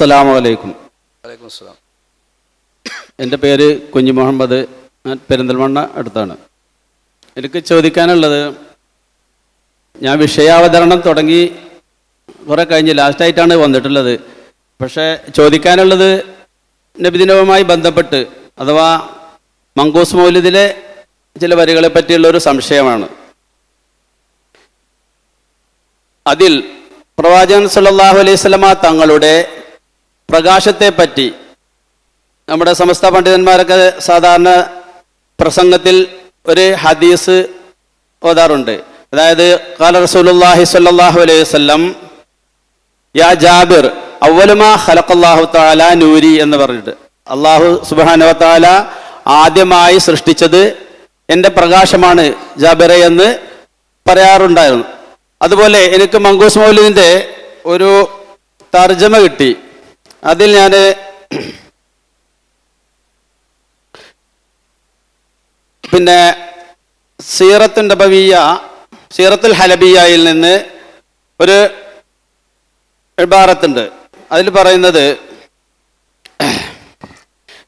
അസ്സലാമു അലൈക്കും വലൈക്കും അസ്സലാം എന്റെ പേര് കുഞ്ഞു മുഹമ്മദ് ഞാൻ പെരിന്തൽമണ്ണ അടുത്താണ്. എനിക്ക് ചോദിക്കാനുള്ളത് ഞാൻ വിഷയാവതരണം തുടങ്ങി കുറേ കഴിഞ്ഞ് ലാസ്റ്റായിട്ടാണ് വന്നിട്ടുള്ളത്. പക്ഷേ ചോദിക്കാനുള്ളത് നബിദിനവുമായി ബന്ധപ്പെട്ട് അഥവാ മങ്കൂസ് മൗലിദിലെ ചില വരികളെ പറ്റിയുള്ള ഒരു സംശയമാണ്. അതിൽ പ്രവാചകൻ സല്ലാഹു അലൈഹി സ്വലമ തങ്ങളുടെ പ്രകാശത്തെ പറ്റി നമ്മുടെ സമസ്ത പണ്ഡിതന്മാരൊക്കെ സാധാരണ പ്രസംഗത്തിൽ ഒരു ഹദീസ് ഓതാറുണ്ട്. അതായത് കാല റസൂലുള്ളാഹി സ്വല്ലല്ലാഹു അലൈഹി വസല്ലം യാ ജാബിർ അവലുമാ ഖലഖല്ലാഹു തആല നൂരി എന്ന് പറഞ്ഞിട്ട്. അള്ളാഹു സുബ്ഹാനഹു തആല ആദ്യമായി സൃഷ്ടിച്ചത് എന്റെ പ്രകാശമാണ് ജാബിറെ എന്ന് പറയാറുണ്ടായിരുന്നു. അതുപോലെ എനിക്ക് മങ്കൂസ് മൗലിദിന്റെ ഒരു തർജമ കിട്ടി. അതിൽ ഞാൻ പിന്നെ സീറത്തുൻ നബവിയ സീറത്തുൽ ഹലബിയയിൽ നിന്ന് ഒരു ഇബാറത്തുണ്ട്. അതിൽ പറയുന്നത്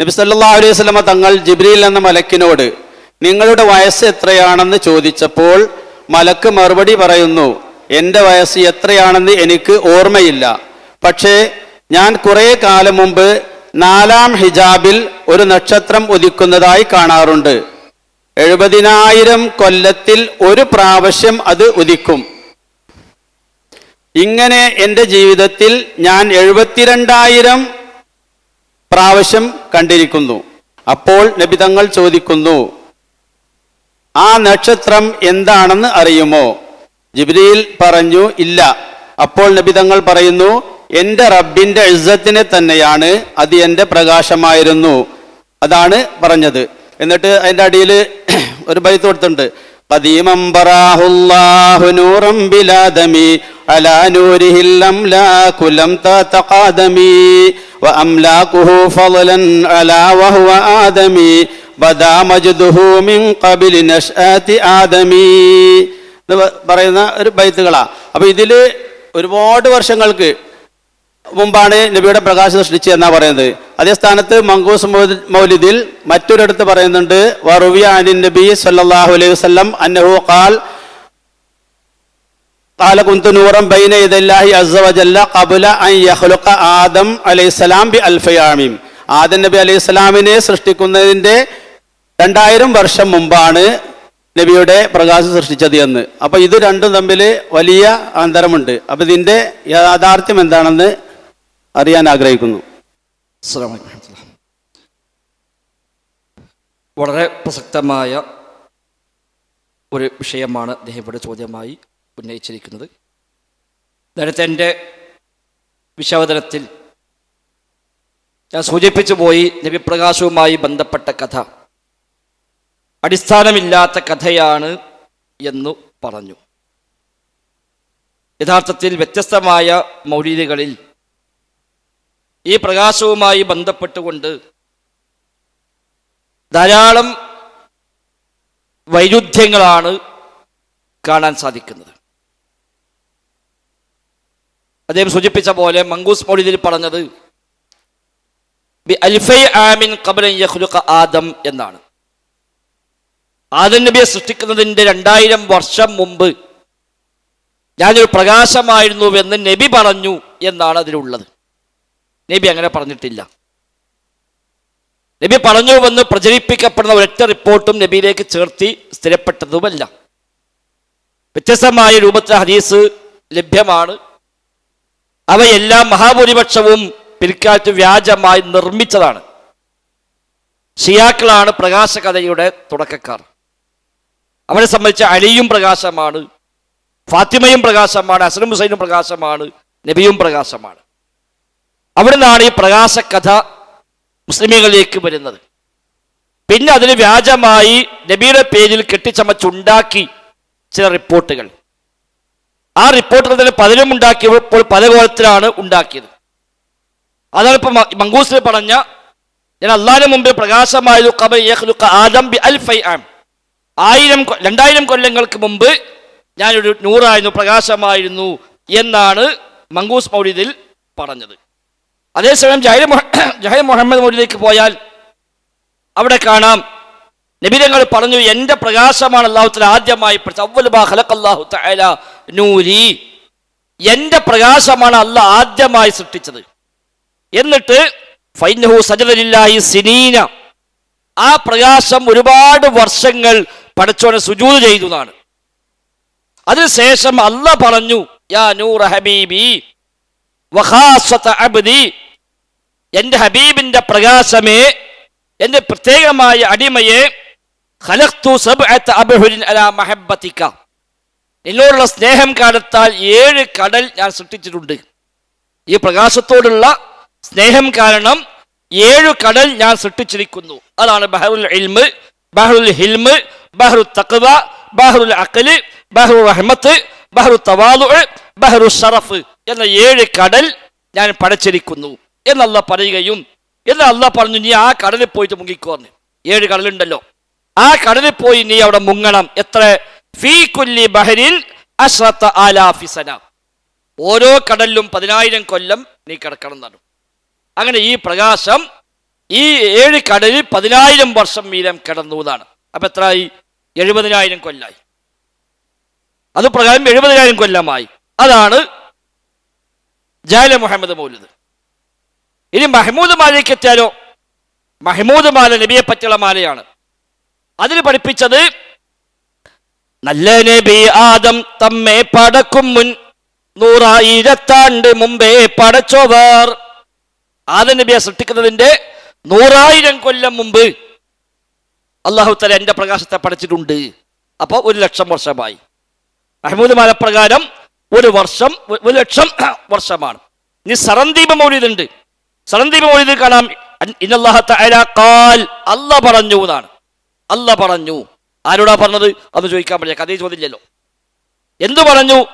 നബി സല്ലാ അലൈഹി വസല്ലമ തങ്ങൾ ജിബ്രീൽ എന്ന മലക്കിനോട് നിങ്ങളുടെ വയസ്സ് എത്രയാണെന്ന് ചോദിച്ചപ്പോൾ മലക്ക് മറുപടി പറയുന്നു എന്റെ വയസ്സ് എത്രയാണെന്ന് എനിക്ക് ഓർമ്മയില്ല. പക്ഷേ ഞാൻ കുറേ കാലം മുമ്പ് നാലാം ഹിജാബിൽ ഒരു നക്ഷത്രം ഉദിക്കുന്നതായി കാണാറുണ്ട്. എഴുപതിനായിരം കൊല്ലത്തിൽ ഒരു പ്രാവശ്യം അത് ഉദിക്കും. ഇങ്ങനെ എന്റെ ജീവിതത്തിൽ ഞാൻ എഴുപത്തിരണ്ടായിരം പ്രാവശ്യം കണ്ടിരിക്കുന്നു. അപ്പോൾ നബിതങ്ങൾ ചോദിക്കുന്നു ആ നക്ഷത്രം എന്താണെന്ന് അറിയുമോ? ജിബ്രീൽ പറഞ്ഞു ഇല്ല. അപ്പോൾ നബിതങ്ങൾ പറയുന്നു എൻ്റെ റബ്ബിൻ്റെ ഇസ്സത്തിനെ തന്നെയാണ് അത് എൻ്റെ പ്രകാശമായിരുന്നു അതാണ് പറഞ്ഞത് എന്നിട്ട് അതിൻ്റെ അടിയിൽ ഒരു ബൈത്ത് കൊടുത്തിട്ടുണ്ട് قديما براه الله نورا بلا دم على نوره الأملاك لم تتقادمي وأملاكه فضلا على وهو آدمي بدا مجده من قبل نشآت آدمي എന്ന് പറയുന്ന ഒരു ബൈത്തുകളാ അപ്പൊ ഇതില് ഒരുപാട് വർഷങ്ങൾക്ക് മുമ്പാണ് നബിയുടെ പ്രകാശം സൃഷ്ടിച്ചത് എന്നാ പറയുന്നത് അതേ സ്ഥാനത്ത് മങ്കൂസ് മൗലി- മൗലിദിൽ മറ്റൊരിടത്ത് പറയുന്നുണ്ട് വറുവിയ അനിൻ നബി സല്ലല്ലാഹു അലൈഹി വസല്ലം അന്നഹു ഖാൽ قال كنت نورا بين يدي الله عز وجل قبل أن يخلق آدم عليه السلام بألف عام ആദം നബി അലൈഹി സ്വലാമിനെ സൃഷ്ടിക്കുന്നതിന്റെ രണ്ടായിരം വർഷം മുമ്പാണ് നബിയുടെ പ്രകാശം സൃഷ്ടിച്ചത് എന്ന് അപ്പൊ ഇത് രണ്ടും തമ്മിൽ വലിയ അന്തരമുണ്ട് അപ്പൊ ഇതിന്റെ യാഥാർത്ഥ്യം എന്താണെന്ന് അറിയാൻ ആഗ്രഹിക്കുന്നു. വളരെ പ്രസക്തമായ ഒരു വിഷയമാണ് അദ്ദേഹം ഇവിടെ ചോദ്യമായി ഉന്നയിച്ചിരിക്കുന്നത്. നേരത്തെ എന്റെ വിശാവതനത്തിൽ ഞാൻ സൂചിപ്പിച്ചു പോയി നബിപ്രകാശവുമായി ബന്ധപ്പെട്ട കഥ. അടിസ്ഥാനമില്ലാത്ത കഥയാണ് എന്നു പറഞ്ഞു. യഥാർത്ഥത്തിൽ വ്യത്യസ്തമായ മൗലികകളിൽ ഈ പ്രകാശവുമായി ബന്ധപ്പെട്ടുകൊണ്ട് ധാരാളം വൈരുദ്ധ്യങ്ങളാണ് കാണാൻ സാധിക്കുന്നത്. അദ്ദേഹം സൂചിപ്പിച്ച പോലെ മങ്കൂസ് മൊഴിതിൽ പറഞ്ഞത് ബി അൽഫൈ ആമിൻ ആദം എന്നാണ്. ആദം നബിയെ സൃഷ്ടിക്കുന്നതിന്റെ രണ്ടായിരം വർഷം മുമ്പ് ഞാനൊരു പ്രകാശമായിരുന്നുവെന്ന് നബി പറഞ്ഞു എന്നാണ് അതിലുള്ളത്. നബി അങ്ങനെ പറഞ്ഞിട്ടില്ല. നബി പറഞ്ഞു പറഞ്ഞുവെന്ന് പ്രചരിപ്പിക്കപ്പെടുന്ന ഒരൊറ്റ റിപ്പോർട്ടും നബിയിലേക്ക് ചേർത്തി സ്ഥിരപ്പെട്ടതുമല്ല. വ്യത്യസ്തമായ രൂപത്തിൽ ഹദീസ് ലഭ്യമാണ്. അവയെല്ലാം മഹാഭൂരിപക്ഷവും പിൽക്കാലത്ത് വ്യാജമായി നിർമ്മിച്ചതാണ്. ഷിയാക്കളാണ് പ്രകാശകഥയുടെ തുടക്കക്കാർ. അവരെ സംബന്ധിച്ച് അലിയും പ്രകാശമാണ് ഫാത്തിമയും പ്രകാശമാണ് അസനും ഹുസൈനും പ്രകാശമാണ് നബിയും പ്രകാശമാണ്. അവിടെ നിന്നാണ് ഈ പ്രകാശകഥ മുസ്ലിമുകളിലേക്ക് വരുന്നത്. പിന്നെ അതിന് വ്യാജമായി നബിയുടെ പേരിൽ കെട്ടിച്ചമച്ചുണ്ടാക്കി ചില റിപ്പോർട്ടുകൾ. ആ റിപ്പോർട്ടുകൾ തന്നെ പലരും ഉണ്ടാക്കിയപ്പോൾ പല കോലത്തിലാണ് ഉണ്ടാക്കിയത്. അതാണ് ഇപ്പൊ മങ്കൂസിൽ പറഞ്ഞ ഞാൻ അള്ളാഹിന് മുമ്പ് പ്രകാശമായ ആദം ബി ആം. ആയിരം രണ്ടായിരം കൊല്ലങ്ങൾക്ക് മുമ്പ് ഞാനൊരു നൂറായിരുന്നു പ്രകാശമായിരുന്നു എന്നാണ് മങ്കൂസ് മൗലിദിൽ പറഞ്ഞത്. അതേസമയം ജഹൽ ജഹൽ മുഹമ്മദ് മോദിലേക്ക് പോയാൽ അവിടെ കാണാം നബിരങ്ങൾ പറഞ്ഞു എന്റെ പ്രകാശമാണ് അള്ളാഹുത്തിൽ ആദ്യമായി അള്ളാഹു നൂരി. എന്റെ പ്രകാശമാണ് അള്ളാഹ് ആദ്യമായി സൃഷ്ടിച്ചത്. എന്നിട്ട് ഫൈനഹു സിനീന. ആ പ്രകാശം ഒരുപാട് വർഷങ്ങൾ പടച്ചോനെ സുജൂത് ചെയ്തു എന്നാണ്. അതിനുശേഷം അല്ല പറഞ്ഞു യാ നൂർ ഹബീബി അബ്ദി എന്റെ ഹബീബിന്റെ പ്രകാശമേ എന്റെ പ്രത്യേകമായ അടിമയെ ഖലഖ്തു എന്നോടുള്ള സ്നേഹം കാലത്താൽ ഏഴ് കടൽ ഞാൻ സൃഷ്ടിച്ചിട്ടുണ്ട്. ഈ പ്രകാശത്തോടുള്ള സ്നേഹം കാരണം ഏഴു കടൽ ഞാൻ സൃഷ്ടിച്ചിരിക്കുന്നു. അതാണ് ബഹറുൽ ഇൽമ് ബഹറുൽ ഹിൽമ് ബഹ്റു തഖ്വ ബഹറുൽ അഖൽ ബഹ്റു റഹ്മത്ത് ബഹ്റു തവാലു ബഹ്റു ഷറഫ് എന്ന ഏഴ് കടൽ ഞാൻ പടച്ചിരിക്കുന്നു. എന്നല്ല പറയുകയും എന്നാൽ അല്ല പറഞ്ഞു നീ ആ കടലിൽ പോയിട്ട് മുങ്ങിക്കോന്ന്. ഏഴ് കടലുണ്ടല്ലോ. ആ കടലിൽ പോയി നീ അവിടെ മുങ്ങണം. എത്ര? ഫീ കുല്ലി ബഹരിൽ അശ്രത്ത ആലാഫിസന ഓരോ കടലിലും പതിനായിരം കൊല്ലം നീ കിടക്കണം എന്നാണ്. അങ്ങനെ ഈ പ്രകാശം ഈ ഏഴ് കടലിൽ പതിനായിരം വർഷം വീതം കിടന്നു എന്നാണ്. അപ്പൊ എത്രയായി? എഴുപതിനായിരം കൊല്ലായി. അത് പ്രകാരം എഴുപതിനായിരം കൊല്ലമായി. അതാണ് ജാല മുഹമ്മദ് മൗലിദ്. ഇനി മഹ്മൂദ് മാലയ്ക്ക് എത്തിയാലോ? മഹ്മൂദ് മാല നബിയെ പറ്റിയുള്ള മാലയാണ്. അതിൽ പഠിപ്പിച്ചത് നല്ല നബി ആദം തമ്മെ പടക്കും മുൻ നൂറായിരത്താണ്ട് മുമ്പേ പടച്ചോവർ. ആദം നബിയെ സൃഷ്ടിക്കുന്നതിന്റെ നൂറായിരം കൊല്ലം മുമ്പ് അള്ളാഹു തല എന്റെ പ്രകാശത്തെ പഠിച്ചിട്ടുണ്ട് അപ്പോൾ ഒരു ലക്ഷം വർഷമായി. മഹ്മൂദ് മാല പ്രകാരം ഒരു വർഷം ഒരു ലക്ഷം വർഷമാണ്. ഇനി സറന്ദീപ മൗലിദുണ്ട് സറന്ദീപ മൊഴിയിൽ കാണാം. അല്ല പറഞ്ഞു എന്നാണ്. അല്ല പറഞ്ഞു. ആരോടാ പറഞ്ഞത്? അത് ചോദിക്കാൻ പറ്റില്ല. കഥയിൽ ചോദില്ലല്ലോ എന്തു പറഞ്ഞു?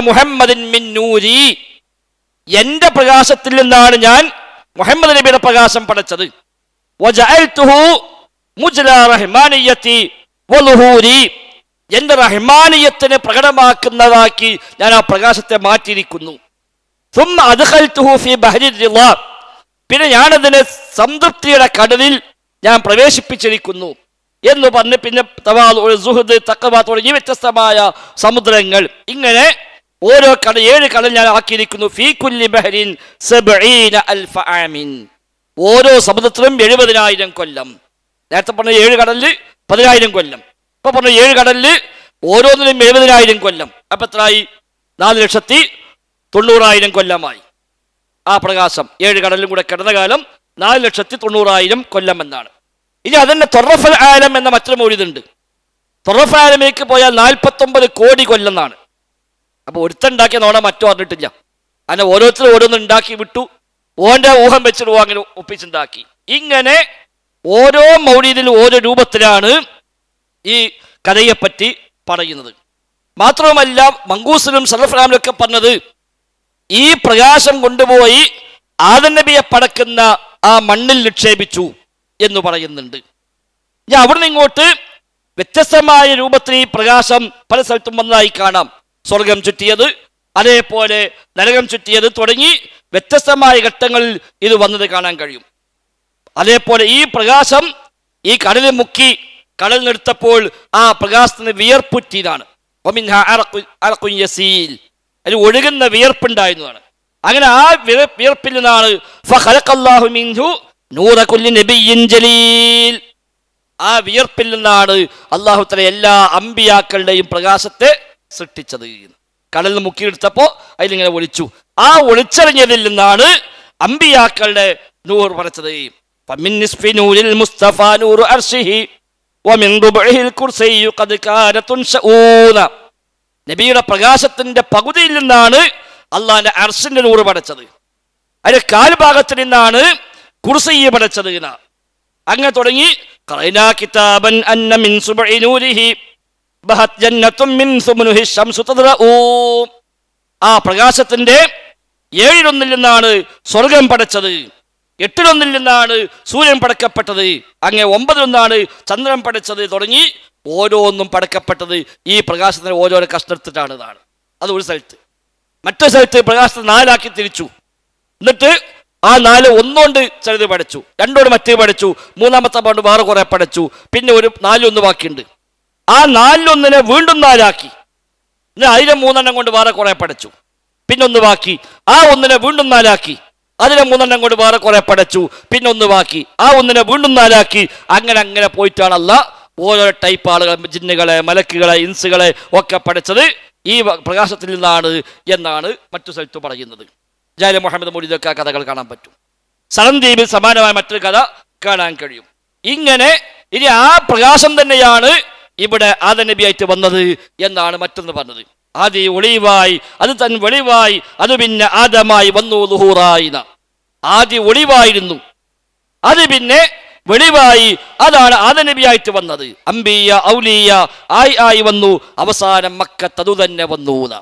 മുഹമ്മദിൻ മിൻ നൂരി. എന്റെ പ്രകാശത്തിൽ നിന്നാണ് ഞാൻ മുഹമ്മദ് നബിയുടെ പ്രകാശം പടച്ചത്. എന്റെ റഹ്മാനിയത്തിനെ പ്രകടമാക്കുന്നതാക്കി ഞാൻ ആ പ്രകാശത്തെ മാറ്റിയിരിക്കുന്നു. പിന്നെ ഞാനതിനെ സംതൃപ്തിയുടെ കടലിൽ ഞാൻ പ്രവേശിപ്പിച്ചിരിക്കുന്നു എന്ന് പറഞ്ഞ് പിന്നെ തവാദ് സുഹൃദ് തക്കവ വ്യത്യസ്തമായ സമുദ്രങ്ങൾ. ഇങ്ങനെ ഓരോ കട ഏഴ് കടൽ ഞാൻ ആക്കിയിരിക്കുന്നു. ഫീ കുല്ലി ബഹരിൻ ഓരോ സമുദ്രത്തിലും എഴുപതിനായിരം കൊല്ലം. നേരത്തെ പറഞ്ഞ ഏഴ് കടലിൽ പതിനായിരം കൊല്ലം. ഇപ്പൊ പറഞ്ഞ ഏഴ് കടലിൽ ഓരോന്നിനും എഴുപതിനായിരം കൊല്ലം. അപ്പൊ എത്രയായി? നാല് ലക്ഷത്തി തൊണ്ണൂറായിരം കൊല്ലമായി. ആ പ്രകാശം ഏഴ് കടലിലും കൂടെ കിടന്ന കാലം നാല് ലക്ഷത്തി തൊണ്ണൂറായിരം കൊല്ലം എന്നാണ് ഇനി അതിന്റെ തൊറഫൽ ആലം എന്ന മറ്റൊരു മൊഴിതുണ്ട് തൊറഫ് ആലമേക്ക് പോയാൽ നാൽപ്പത്തൊമ്പത് കോടി കൊല്ലം എന്നാണ് അപ്പൊ ഒരുത്തുണ്ടാക്കിയ നോണ മറ്റോ അറിഞ്ഞിട്ടില്ല. അങ്ങനെ ഓരോരുത്തരും ഓരോന്ന് ഉണ്ടാക്കി വിട്ടു. ഓന്റെ ഊഹം വെച്ചിട്ട് അങ്ങനെ ഒപ്പിച്ചുണ്ടാക്കി. ഇങ്ങനെ ഓരോ മൗലീദിലും ഓരോ രൂപത്തിലാണ് ഈ കഥയെപ്പറ്റി പറയുന്നത്. മാത്രവുമല്ല മങ്കൂസിലും സലഫ്രാമിലും ഒക്കെ പറഞ്ഞത് ഈ പ്രകാശം കൊണ്ടുപോയി ആദനബിയെ പടക്കുന്ന ആ മണ്ണിൽ നിക്ഷേപിച്ചു എന്ന് പറയുന്നുണ്ട്. ഞാൻ അവിടുന്ന് ഇങ്ങോട്ട് വ്യത്യസ്തമായ രൂപത്തിൽ ഈ പ്രകാശം പല സ്ഥലത്തും വന്നതായി കാണാം. സ്വർഗം ചുറ്റിയത് അതേപോലെ നരകം ചുറ്റിയത് തുടങ്ങി വ്യത്യസ്തമായ ഘട്ടങ്ങളിൽ ഇത് വന്നത് കാണാൻ കഴിയും. അതേപോലെ ഈ പ്രകാശം ഈ കടലിൽ മുക്കി കടൽ നിർത്തപ്പോൾ ആ പ്രകാശത്തിന് വിയർപ്പുറ്റിയതാണ്. ഒമിൻഹ അറഖു- അറഖുൻ യസീൽ. അതിൽ ഒഴുകുന്ന വിയർപ്പുണ്ടായിരുന്നതാണ് അങ്ങനെ ആ വിയർ- വിയർപ്പിൽ നിന്നാണ് ഫഖലഖല്ലാഹു മിൻഹു നൂറ കുല്ലി നബിയ്യിൻ ജലീൽ ആ വിയർപ്പിൽ നിന്നാണ് അള്ളാഹു തല എല്ലാ അമ്പിയാക്കളുടെയും പ്രകാശത്തെ സൃഷ്ടിച്ചത് കടലിൽ മുക്കിയെടുത്തപ്പോ അതിലിങ്ങനെ ഒളിച്ചു ആ ഒളിച്ചെറിഞ്ഞതിൽ നിന്നാണ് അമ്പിയാക്കളുടെ നൂർ പടച്ചത് فمن نصف نور المصطفى نور عرشه ومن ربعه الكرسي قد كان تنشؤون നബിയുടെ പ്രകാശത്തിന്റെ പകുതിയിൽ നിന്നാണ് അള്ളാഹിന്റെ അർസിന്റെ നൂറ് പടച്ചത്. അതിന്റെ കാൽഭാഗത്തിൽ നിന്നാണ് കുർസയ്യെ പടച്ചത് അങ്ങനെ തുടങ്ങി കിതാബൻ അന്ന മിൻ ബഹത് മിൻ ആ പ്രകാശത്തിന്റെ ഏഴിലൊന്നിൽ നിന്നാണ് സ്വർഗം പടച്ചത്. എട്ടിലൊന്നിൽ നിന്നാണ് സൂര്യൻ പടക്കപ്പെട്ടത്. അങ്ങ് ഒമ്പതിലൊന്നാണ് ചന്ദ്രൻ പടച്ചത്. തുടങ്ങി ഓരോന്നും പടക്കപ്പെട്ടത് ഈ പ്രകാശത്തിന് ഓരോരോ കഷ്ടെടുത്തിട്ടാണ് ഇതാണ്. അത് ഒരു സ്ഥലത്ത്. മറ്റൊരു സ്ഥലത്ത് പ്രകാശത്തെ നാലാക്കി തിരിച്ചു. എന്നിട്ട് ആ നാല് ഒന്നുകൊണ്ട് ചിലത് പഠിച്ചു രണ്ടോട് മറ്റേ പഠിച്ചു മൂന്നാമത്തെ പാണ്ട് വേറെ കുറെ പഠിച്ചു പിന്നെ ഒരു നാലൊന്ന് ബാക്കിയുണ്ട്. ആ നാലിലൊന്നിനെ വീണ്ടും നാലാക്കി. പിന്നെ അതിലെ മൂന്നെണ്ണം കൊണ്ട് വേറെ കുറെ പഠിച്ചു പിന്നെ ഒന്ന് ബാക്കി. ആ ഒന്നിനെ വീണ്ടും നാലാക്കി. അതിലെ മൂന്നെണ്ണം കൊണ്ട് വേറെ കുറെ പഠിച്ചു പിന്നെ ഒന്ന് ബാക്കി. ആ ഒന്നിനെ വീണ്ടും നാലാക്കി. അങ്ങനെ അങ്ങനെ പോയിട്ടാണല്ല ഓരോ ടൈപ്പ് ആളുകൾ ജിന്നുകളെ മലക്കുകളെ ഇൻസുകളെ ഒക്കെ പഠിച്ചത് ഈ പ്രകാശത്തിൽ നിന്നാണ് എന്നാണ് മറ്റു സ്ഥലത്ത് പറയുന്നത്. ജാല മുഹമ്മദ് മൊഴിതൊക്കെ ആ കഥകൾ കാണാൻ പറ്റും. സലന്ദീപിൽ സമാനമായ മറ്റൊരു കഥ കാണാൻ കഴിയും. ഇങ്ങനെ ഇനി ആ പ്രകാശം തന്നെയാണ് ഇവിടെ ആദനബിയായിട്ട് വന്നത് എന്നാണ് മറ്റൊന്ന് പറഞ്ഞത്. ആദ്യ ഒളിവായി അത് തൻ വെളിവായി അത് പിന്നെ ആദമായി വന്നു ലുഹൂറായി ആദ്യ ഒളിവായിരുന്നു. അത് പിന്നെ വെളിവായി അതാണ് ആദനബിയായിട്ട് വന്നത്. അംബിയ ഔലിയ ആയി ആയി വന്നു. അവസാനം മക്കത്തതു തന്നെ വന്നു ന്ന്.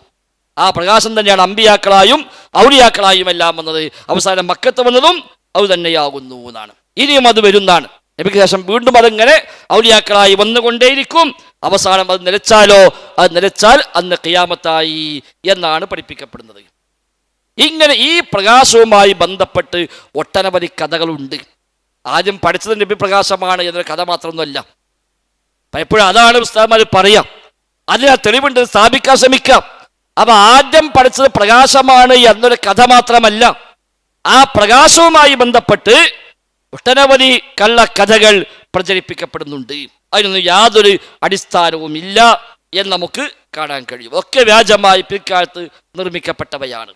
ആ പ്രകാശം തന്നെയാണ് അമ്പിയാക്കളായും ഔലിയാക്കളായും എല്ലാം വന്നത്. അവസാനം മക്കത്ത് വന്നതും അത് തന്നെയാകുന്നു എന്നാണ് ഇനിയും അത് വരുന്നതാണ് നബിക്ക് ശേഷം വീണ്ടും അതങ്ങനെ ഔലിയാക്കളായി വന്നുകൊണ്ടേയിരിക്കും. അവസാനം അത് നിലച്ചാലോ? അത് നിലച്ചാൽ അന്ന് കിയാമത്തായി എന്നാണ് പഠിപ്പിക്കപ്പെടുന്നത്. ഇങ്ങനെ ഈ പ്രകാശവുമായി ബന്ധപ്പെട്ട് ഒട്ടനവധി കഥകളുണ്ട്. ആദ്യം പഠിച്ചത് നബി പ്രകാശമാണ് എന്നൊരു കഥ മാത്രമൊന്നുമല്ല. പലപ്പോഴും അതാണ് ഉസ്താദ്മാർ പറയാം. അതിന് തെളിവുണ്ട് സ്ഥാപിക്കാൻ ശ്രമിക്കാം. അപ്പൊ ആദ്യം പഠിച്ചത് പ്രകാശമാണ് എന്നൊരു കഥ മാത്രമല്ല. ആ പ്രകാശവുമായി ബന്ധപ്പെട്ട് ഒട്ടനവധി കള്ള കഥകൾ പ്രചരിപ്പിക്കപ്പെടുന്നുണ്ട്. അതിനൊന്നും യാതൊരു അടിസ്ഥാനവും ഇല്ല എന്ന് നമുക്ക് കാണാൻ കഴിയും. ഒക്കെ വ്യാജമായി പിൽക്കാലത്ത് നിർമ്മിക്കപ്പെട്ടവയാണ്.